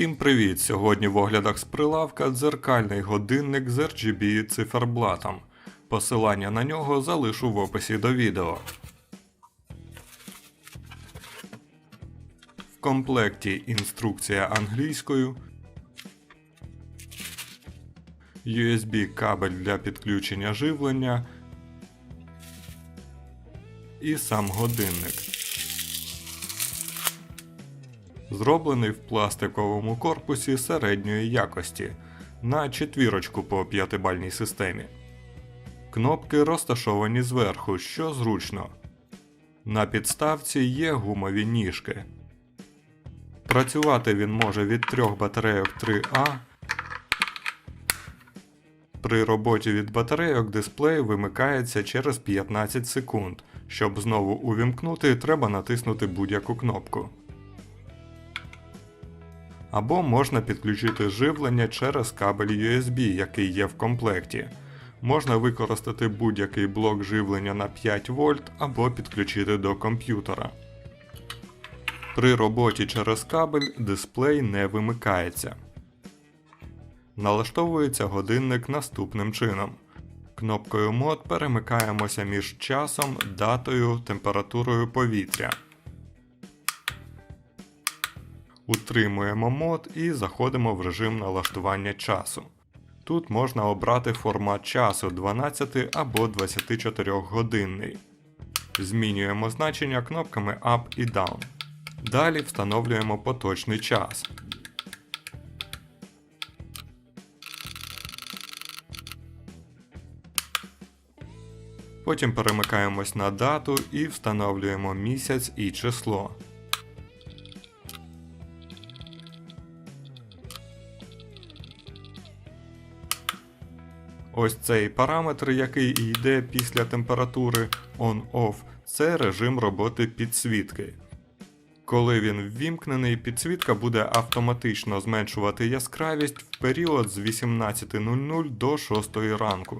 Всім привіт! Сьогодні в оглядах з прилавка дзеркальний годинник з RGB циферблатом. Посилання на нього залишу в описі до відео. В комплекті інструкція англійською, USB кабель для підключення живлення і сам годинник. Зроблений в пластиковому корпусі середньої якості на четвірочку по п'ятибальній системі. Кнопки розташовані зверху, що зручно. На підставці є гумові ніжки. Працювати він може від трьох батарейок 3А. При роботі від батарейок дисплей вимикається через 15 секунд. Щоб знову увімкнути, треба натиснути будь-яку кнопку. Або можна підключити живлення через кабель USB, який є в комплекті. Можна використати будь-який блок живлення на 5 вольт або підключити до комп'ютера. При роботі через кабель дисплей не вимикається. Налаштовується годинник наступним чином. Кнопкою мод перемикаємося між часом, датою, температурою повітря. Утримуємо мод і заходимо в режим налаштування часу. Тут можна обрати формат часу 12 або 24 годинний. Змінюємо значення кнопками Up і Down. Далі встановлюємо поточний час. Потім перемикаємось на дату і встановлюємо місяць і число. Ось цей параметр, який йде після температури on-off, це режим роботи підсвітки. Коли він ввімкнений, підсвітка буде автоматично зменшувати яскравість в період з 18.00 до 6 ранку.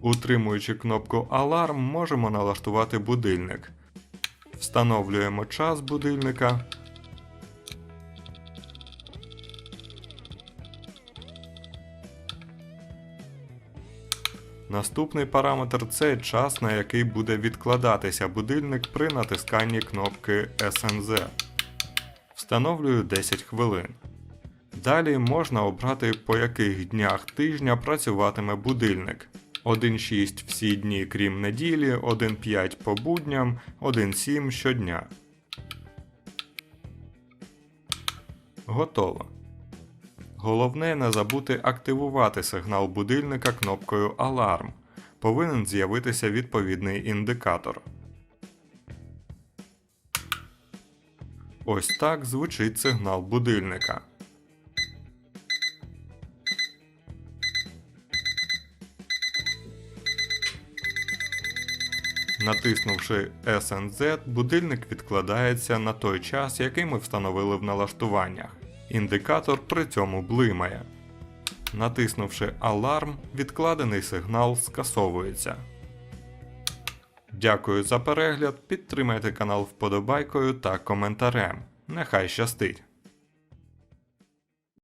Утримуючи кнопку Аларм, можемо налаштувати будильник. Встановлюємо час будильника. Наступний параметр це час, на який буде відкладатися будильник при натисканні кнопки SNZ. Встановлюю 10 хвилин. Далі можна обрати по яких днях тижня працюватиме будильник. 1.6 всі дні крім неділі, 1.5 по будням, 1.7 щодня. Готово. Головне не забути активувати сигнал будильника кнопкою Аларм. Повинен з'явитися відповідний індикатор. Ось так звучить сигнал будильника. Натиснувши SNZ, будильник відкладається на той час, який ми встановили в налаштуваннях. Індикатор при цьому блимає. Натиснувши Аларм, відкладений сигнал скасовується. Дякую за перегляд. Підтримайте канал вподобайкою та коментарем. Нехай щастить!